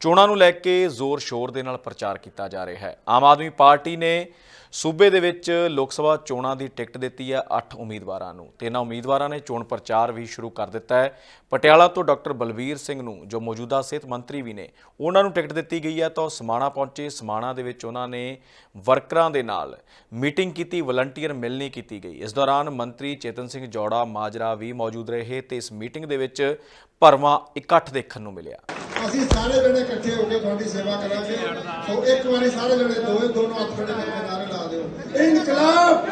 ਚੋਣਾਂ ਨੂੰ ਲੈ ਕੇ ਜ਼ੋਰ ਸ਼ੋਰ ਦੇ ਨਾਲ ਪ੍ਰਚਾਰ ਕੀਤਾ ਜਾ ਰਿਹਾ ਹੈ। ਆਮ ਆਦਮੀ ਪਾਰਟੀ ਨੇ ਸੂਬੇ ਦੇ ਵਿੱਚ ਲੋਕ ਸਭਾ ਚੋਣਾਂ ਦੀ ਟਿਕਟ ਦਿੱਤੀ ਹੈ 8 ਉਮੀਦਵਾਰਾਂ ਨੂੰ ਤੇ ਇਹਨਾਂ ਉਮੀਦਵਾਰਾਂ ਨੇ ਚੋਣ ਪ੍ਰਚਾਰ ਵੀ ਸ਼ੁਰੂ ਕਰ ਦਿੱਤਾ ਹੈ। ਪਟਿਆਲਾ ਤੋਂ ਡਾਕਟਰ ਬਲਵੀਰ ਸਿੰਘ ਨੂੰ ਜੋ ਮੌਜੂਦਾ ਸਿਹਤ ਮੰਤਰੀ ਵੀ ਨੇ, ਉਹਨਾਂ ਨੂੰ ਟਿਕਟ ਦਿੱਤੀ ਗਈ ਹੈ ਤਾਂ ਉਹ ਸਮਾਣਾ ਪਹੁੰਚੇ। ਸਮਾਣਾ ਦੇ ਵਿੱਚ ਉਹਨਾਂ ਨੇ ਵਰਕਰਾਂ ਦੇ ਨਾਲ ਮੀਟਿੰਗ ਕੀਤੀ, ਵਲੰਟੀਅਰ ਮਿਲਣੀ ਕੀਤੀ ਗਈ। ਇਸ ਦੌਰਾਨ ਮੰਤਰੀ ਚੇਤਨ ਸਿੰਘ ਜੋੜਾ, ਮਾਜਰਾ ਵੀ ਮੌਜੂਦ ਰਹੇ ਤੇ ਇਸ ਮੀਟਿੰਗ ਦੇ ਵਿੱਚ ਭਰਵਾਂ ਇਕੱਠ ਦੇਖਣ ਨੂੰ ਮਿਲਿਆ। ਅਸੀਂ ਸਾਰੇ ਜਣੇ ਇਕੱਠੇ ਹੋ ਕੇ ਤੁਹਾਡੀ ਸੇਵਾ ਕਰਾਂਗੇ। ਸੋ ਇੱਕ ਵਾਰੀ ਸਾਰੇ ਜਣੇ ਦੋਵੇਂ ਦੋਨੋਂ ਹੱਥ ਖੜੇ ਕਰਕੇ ਨਾਰੇ ਲਾ ਦਿਓ। ਇਨਕਲਾਬ!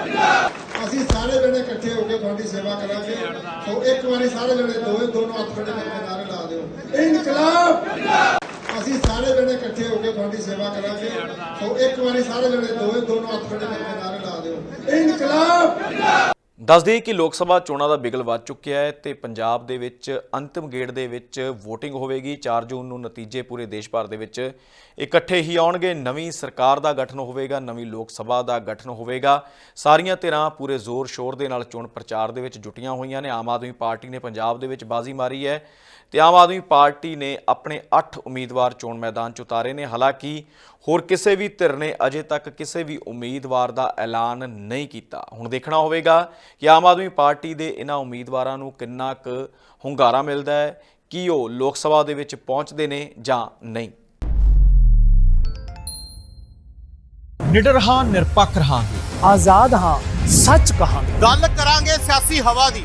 ਅਸੀਂ ਸਾਰੇ ਜਣੇ ਇਕੱਠੇ ਹੋ ਕੇ ਤੁਹਾਡੀ ਸੇਵਾ ਕਰਾਂਗੇ। ਸੋ ਇੱਕ ਵਾਰੀ ਸਾਰੇ ਜਣੇ ਦੋਵੇਂ ਦੋਨੋਂ ਹੱਥ ਖੜੇ ਕਰਕੇ ਨਾਰੇ ਲਾ ਦਿਓ। ਇਨਕਲਾਬ! ਅਸੀਂ ਸਾਰੇ ਜਣੇ ਇਕੱਠੇ ਹੋ ਕੇ ਤੁਹਾਡੀ ਸੇਵਾ ਕਰਾਂਗੇ। ਸੋ ਇੱਕ ਵਾਰੀ ਸਾਰੇ ਜਣੇ ਦੋਵੇਂ ਦੋਨੋਂ ਹੱਥ ਖੜੇ ਕਰਕੇ ਨਾਰੇ ਲਾ ਦਿਓ। ਇਨਕਲਾਬ! ਦੱਸ ਕਿ ਲੋਕ ਸਭਾ ਚੋਣਾਂ ਦਾ ਬਿਗਲ ਵੱਜ ਚੁੱਕਿਆ ਹੈ ਤੇ ਪੰਜਾਬ ਦੇ ਵਿੱਚ ਅੰਤਿਮ ਗੇੜ ਦੇ ਵਿੱਚ VOTING ਹੋਵੇਗੀ। 4 ਜੂਨ ਨੂੰ ਨਤੀਜੇ ਪੂਰੇ ਦੇਸ਼ ਭਰ ਦੇ ਵਿੱਚ ਇਕੱਠੇ ਹੀ ਆਉਣਗੇ। ਨਵੀਂ ਸਰਕਾਰ ਦਾ ਗਠਨ ਹੋਵੇਗਾ, ਨਵੀਂ ਲੋਕ ਸਭਾ ਦਾ ਗਠਨ ਹੋਵੇਗਾ। ਸਾਰੀਆਂ ਧਿਰਾਂ ਪੂਰੇ ਜ਼ੋਰ ਸ਼ੋਰ ਦੇ ਨਾਲ ਚੋਣ ਪ੍ਰਚਾਰ ਦੇ ਵਿੱਚ ਜੁਟੀਆਂ ਹੋਈਆਂ ਨੇ। ਆਮ ਆਦਮੀ ਪਾਰਟੀ ਨੇ ਪੰਜਾਬ ਦੇ ਵਿੱਚ ਬਾਜ਼ੀ ਮਾਰੀ ਹੈ ਤੇ ਆਮ ਆਦਮੀ ਪਾਰਟੀ ਨੇ ਆਪਣੇ 8 ਉਮੀਦਵਾਰ ਚੋਣ ਮੈਦਾਨ 'ਚ ਉਤਾਰੇ ਨੇ। ਹਾਲਾਂਕਿ ਹੋਰ ਕਿਸੇ ਵੀ ਧਿਰ ਨੇ ਅਜੇ ਤੱਕ ਕਿਸੇ ਵੀ ਉਮੀਦਵਾਰ ਦਾ ਐਲਾਨ ਨਹੀਂ ਕੀਤਾ। ਹੁਣ ਦੇਖਣਾ ਹੋਵੇਗਾ ਕਿ ਆਮ ਆਦਮੀ ਪਾਰਟੀ ਦੇ ਇਹਨਾਂ ਉਮੀਦਵਾਰਾਂ ਨੂੰ ਕਿੰਨਾ ਕੁ ਹੁੰਗਾਰਾ ਮਿਲਦਾ ਹੈ ਕੀ ਉਹ ਲੋਕ ਸਭਾ ਦੇ ਵਿੱਚ ਪਹੁੰਚਦੇ ਨੇ ਜਾਂ ਨਹੀਂ। ਨਿਡਰ ਹਾਂ ਨਿਰਪੱਖ ਰਹਾਂਗੇ। ਆਜ਼ਾਦ ਹਾਂ ਸੱਚ ਕਹਾਂਗੇ। ਗੱਲ ਕਰਾਂਗੇ ਸਿਆਸੀ ਹਵਾ ਦੀ।